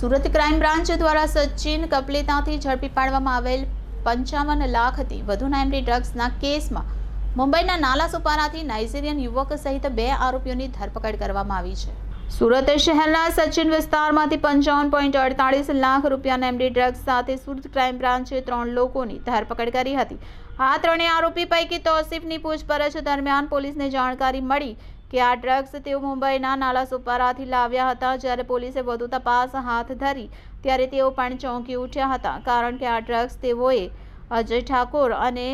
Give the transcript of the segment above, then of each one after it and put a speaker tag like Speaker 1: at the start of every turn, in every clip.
Speaker 1: Surat crime branch દ્વારા સચિન કપલેતાથી ઝડપી પાડવામાં આવેલ પંચાવન લાખથી વધુના એમડી ડ્રગ્સના કેસમાં મુંબઈના નાલા સુપારાથી નાઇજીરિયન યુવક સહિત બે આરોપીઓની ધરપકડ કરવામાં આવી છે. સુરત શહેરના સચિન વિસ્તારમાંથી પંચાવન પોઈન્ટ અડતાળીસ લાખ રૂપિયાના એમડી ડ્રગ્સ સાથે સુરત ક્રાઇમ બ્રાન્ચે ત્રણ લોકોની ધરપકડ કરી હતી. આ ત્રણેય આરોપી પૈકી તોસીફની પૂછપરછ દરમિયાન પોલીસને જાણકારી મળી કે આ ડ્રગ્સ તેઓ મુંબઈના નાલાસુપારાથી લાવ્યા હતા. જ્યારે પોલીસે વધુ તપાસ હાથ ધરી, ત્યારે તેઓ પણ ચોંકી ઉઠ્યા હતા. કારણ કે આ ડ્રગ્સ તેઓએ અજય ઠાકોર અને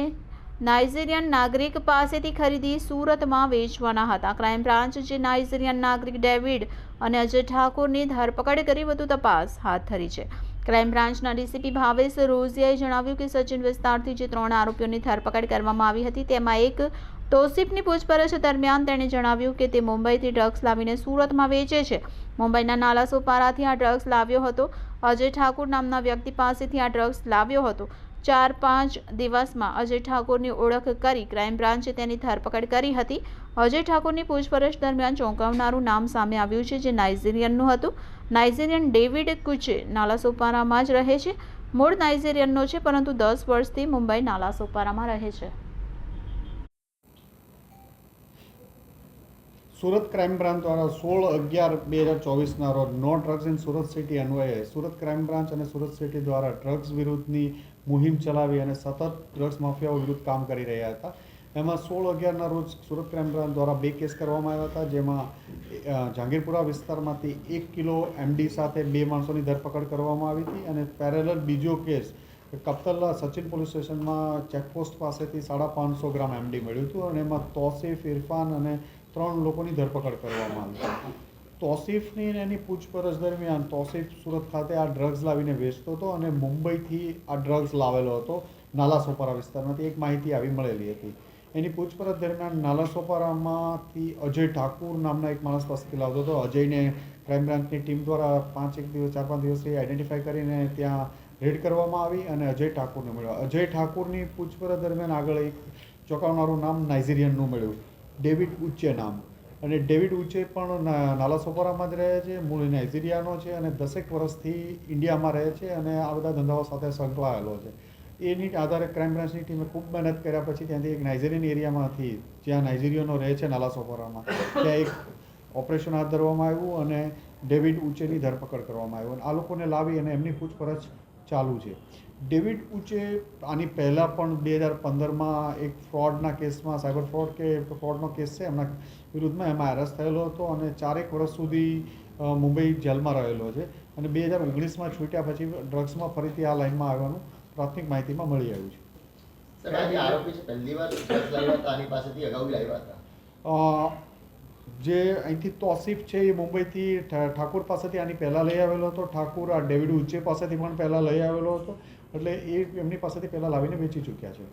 Speaker 1: નાઇજેરિયન નાગરિક પાસેથી ખરીદી સુરતમાં વેચવાના હતા. ક્રાઇમ બ્રાન્ચ જે નાઇજેરિયન નાગરિક ડેવિડ અને અજય ઠાકોરની ધરપકડ કરી વધુ તપાસ હાથ ધરી છે. ક્રાઇમ બ્રાન્ચના ડીસીપી ભાવેશ રોઝિયાએ જણાવ્યું કે સચિન વિસ્તારથી જે ત્રણ આરોપીઓની ધરપકડ કરવામાં આવી હતી, તેમાં એક તૌસીફની પૂછપરછ દરમિયાન તેણે જણાવ્યું કે તે મુંબઈથી ડ્રગ્સ લાવીને સુરતમાં વેચે છે. મુંબઈના નાલા સોપારાથી આ ડ્રગ્સ લાવ્યો હતો. અજય ઠાકુર નામના વ્યક્તિ પાસેથી આ ડ્રગ્સ લાવ્યો હતો. ચાર પાંચ દિવસમાં અજય ઠાકોરની ઓળખ કરી ક્રાઇમ બ્રાન્ચે તેની ધરપકડ કરી હતી. અજય ઠાકોરની પૂછપરછ દરમિયાન ચોંકાવનારું નામ સામે આવ્યું છે જે નાઇજીરિયનનું હતું. નાઇજીરિયન ડેવિડ કુચે નાલા સોપારામાં જ રહે છે. મૂળ નાઇજીરિયનનો છે, પરંતુ દસ વર્ષથી મુંબઈ નાલા સોપારામાં રહે છે.
Speaker 2: સુરત ક્રાઇમ બ્રાન્ચ દ્વારા સોળ અગિયાર બે હજાર ચોવીસના રોજ no drugs in Surat city અન્વયે સુરત ક્રાઇમ બ્રાન્ચ અને સુરત સિટી દ્વારા ડ્રગ્સ વિરુદ્ધની મુહિમ ચલાવી અને સતત ડ્રગ્સ માફિયાઓ વિરુદ્ધ કામ કરી રહ્યા હતા. એમાં સોળ અગિયારના રોજ સુરત ક્રાઇમ બ્રાન્ચ દ્વારા બે કેસ કરવામાં આવ્યા હતા, જેમાં જહાંગીરપુરા વિસ્તારમાંથી એક કિલો એમડી સાથે બે માણસોની ધરપકડ કરવામાં આવી હતી અને પેરેલલ બીજો કેસ કપ્તલ્લા સચિન પોલીસ સ્ટેશનમાં ચેકપોસ્ટ પાસેથી સાડા પાંચસો ગ્રામ એમડી મળ્યું હતું અને એમાં તોસીફ, ઇરફાન અને ત્રણ લોકોની ધરપકડ કરવામાં આવી તોસીફની એની પૂછપરછ દરમિયાન તોસીફ સુરત ખાતે આ ડ્રગ્સ લાવીને વેચતો હતો અને મુંબઈથી આ ડ્રગ્સ લાવેલો હતો નાલા સોપારા વિસ્તારમાંથી. એક માહિતી આવી મળેલી હતી. એની પૂછપરછ દરમિયાન નાલા સોપારામાંથી અજય ઠાકુર નામના એક માણસ પાસેથી લાવતો હતો. અજયને ક્રાઇમ બ્રાન્ચની ટીમ દ્વારા પાંચ, એક દિવસ, ચાર, પાંચ દિવસથી આઈડેન્ટિફાઈ કરીને ત્યાં રેડ કરવામાં આવી અને અજય ઠાકુરને મળ્યો. અજય ઠાકુરની પૂછપરછ દરમિયાન આગળ એક ચોંકાવનારું નામ નાઇઝેરિયનનું મળ્યું. ડેવિડ ઉચ્ચે નામ. અને ડેવિડ ઉચ્ચે પણ ના- નાલા સોપારામાં જ રહે છે, મૂળ નાઇજીરિયાનો છે અને દસેક વર્ષથી ઇન્ડિયામાં રહે છે અને આ બધા ધંધાઓ સાથે સંકળાયેલો છે. એની આધારે ક્રાઇમ બ્રાન્ચની ટીમે ખૂબ મહેનત કર્યા પછી ત્યાંથી એક નાઇજીરિયન એરિયામાંથી, જ્યાં નાઇજીરિયનો રહે છે નાલા સોપારામાં, ત્યાં એક ઓપરેશન હાથ ધરવામાં આવ્યું અને ડેવિડ ઉચ્ચેની ધરપકડ કરવામાં આવ્યું. અને આ લોકોને લાવી અને એમની પૂછપરછ ચાલુ છે. ડેવિડ ઉચે આની પહેલાં પણ બે હજાર પંદરમાં એક ફ્રોડના કેસમાં સાયબર ફ્રોડ કે ફ્રોડનો કેસ છે એમના વિરુદ્ધમાં એમાં એરેસ્ટ થયેલો હતો અને ચારેક વર્ષ સુધી મુંબઈ જેલમાં રહેલો છે અને બે હજાર ઓગણીસમાં છૂટ્યા પછી ડ્રગ્સમાં ફરીથી આ લાઇનમાં આવવાનું પ્રાથમિક માહિતીમાં મળી આવ્યું છે.
Speaker 3: સર આરોપી પહેલી વાર લાવ્યા હતા આની પાસેથી અગાઉ લાવ્યા હતા?
Speaker 2: અ, જે અહીંથી તોસીફ છે એ મુંબઈથી ઠાકુર પાસેથી આની પહેલાં લઈ આવેલો હતો. ઠાકુર આ ડેવિડ ઉચ્ચે પાસેથી પણ પહેલાં લઈ આવેલો હતો. એટલે એ એમની પાસેથી પહેલાં લાવીને વેચી ચૂક્યા છે.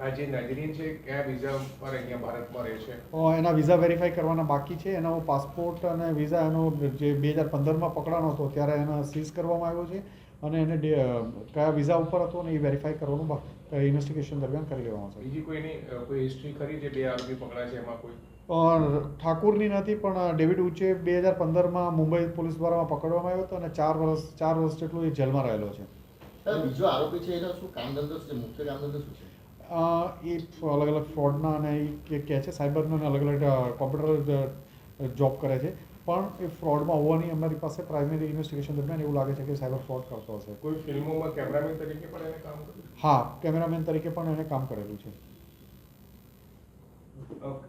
Speaker 4: આ જે નાઇજીરિયન છે કયા વિઝા પર અહીંયા ભારતમાં રહે છે?
Speaker 2: એના વિઝા વેરીફાઈ કરવાના બાકી છે. એનો પાસપોર્ટ અને વિઝા એનો જે બે હજાર પંદરમાં પકડાનો હતો ત્યારે એના સીઝ કરવામાં આવ્યો છે. અને એને કયા વિઝા ઉપર હતો ને એ વેરીફાઈ કરવાનું ઇન્વેસ્ટિગેશન દરમિયાન કરી લેવામાં આવશે.
Speaker 4: બીજી કોઈની એની કોઈ હિસ્ટ્રી ખરી જે બે આરોપી પકડાય છે એમાં કોઈ?
Speaker 2: ઠાકુરની નથી પણ ડેવિડ ઉચ્ચે બે હજાર પંદરમાં મુંબઈ પોલીસ દ્વારા પકડવામાં આવ્યો હતો અને ચાર વર્ષ ચાર વર્ષ જેટલું એ જેલમાં રહેલો છે.
Speaker 3: સર બીજો આરોપી છે એનો શું કામધંધો છે? મુખ્ય કામધંધો શું છે?
Speaker 2: એ અલગ અલગ ફ્રોડના અને એ કહે છે સાયબરના અને અલગ અલગ કોમ્પ્યુટર જોબ કરે છે. પણ એ ફ્રોડમાં હોવાની અમારી પાસે પ્રાઇમરી ઇન્વેસ્ટિગેશન દરમિયાન એવું લાગે છે કે સાયબર ફ્રોડ કરતો હશે.
Speaker 4: કોઈ ફિલ્મોમાં કેમેરામેન તરીકે પણ એને કામ કર્યું?
Speaker 2: હા કેમેરામેન તરીકે પણ એને કામ કરેલું છે.
Speaker 4: ઓકે.